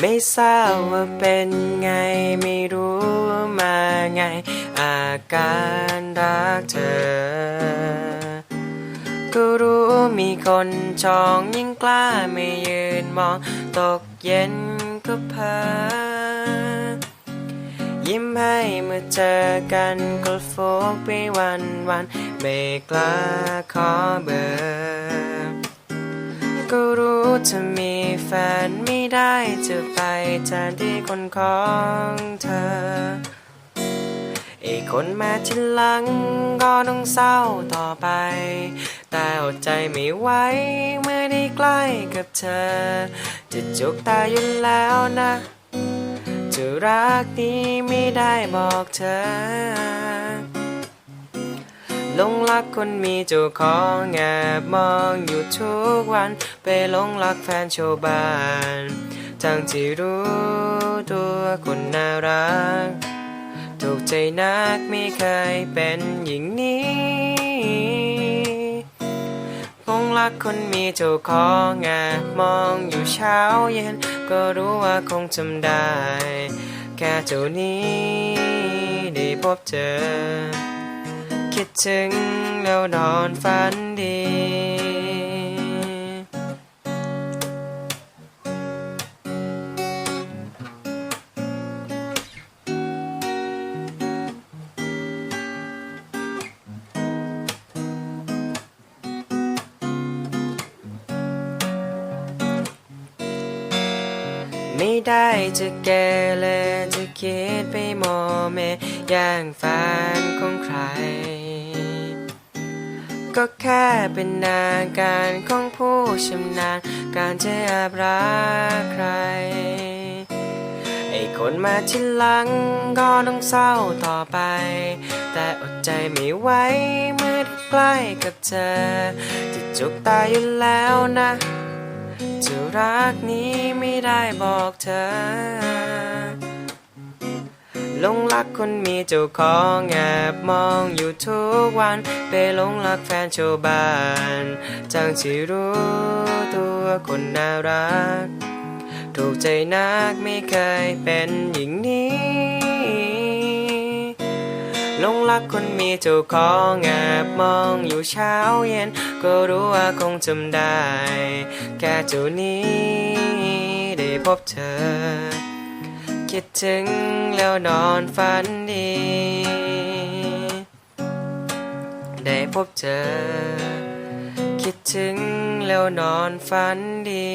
ไม่ทราบว่าเป็นไงไม่รู้มาไง อาการรักเธอ ก็รู้มีคนจองยิ่งกล้าไม่ยืนมอง ตกเย็นก็เพอยิ้มให้เมื่อเจอกันก็โฟกไปวันวันไม่กล้าขอเบอร์ จะมีแฟนไม่ได้จะไปแทนที่คนของเธอ อีกคนมาทีหลังก็ต้องเศร้าต่อไป แต่อดใจไม่ไหวเมื่อได้ใกล้กับเธอ จะจุกตาอยู่แล้วนะ จะรักนี้ไม่ได้บอกเธอ หลงรักคนมีเจ้าของแอบมองอยู่ทุกวัน ไปหลงรักแฟนชาวบ้านทั้งที่รู้ตัวคนน่ารักถูกใจนักไม่เคยเป็นอย่างนี้หลงรักคนมีเจ้าของแอบมองอยู่เช้าเย็น ก็รู้ว่าคงจำได้ แค่เจ้านี้ได้พบเจอ คิดถึงแล้วนอนฝันดีไม่ได้จะแกเลจะคิดไปโมเมอย่างแฟนของใคร ก็แค่เป็นนาการของผู้ชำนาญการจะแอบรักใคร ไอ้คนมาที่หลังก็ต้องเศร้าต่อไป แต่อดใจไม่ไหวเมื่อได้ใกล้กับเธอจะจุกตาอยู่แล้วนะจะรักนี้ไม่ได้บอกเธอ หลงรักคนมีเจ้าของแอบมองอยู่ทุกวัน ไปหลงรักแฟนชาวบ้านจังที่รู้ตัวคนน่ารัก ถูกใจนักไม่เคยเป็นอย่างนี้หลงรักคนมีเจ้าของแอบมองอยู่เช้าเย็น ก็รู้ว่าคงจำได้ แค่เจ้านี้ได้พบเธอ คิดถึง แล้วนอนฝันดี ได้พบเจอ คิดถึงแล้วนอนฝันดี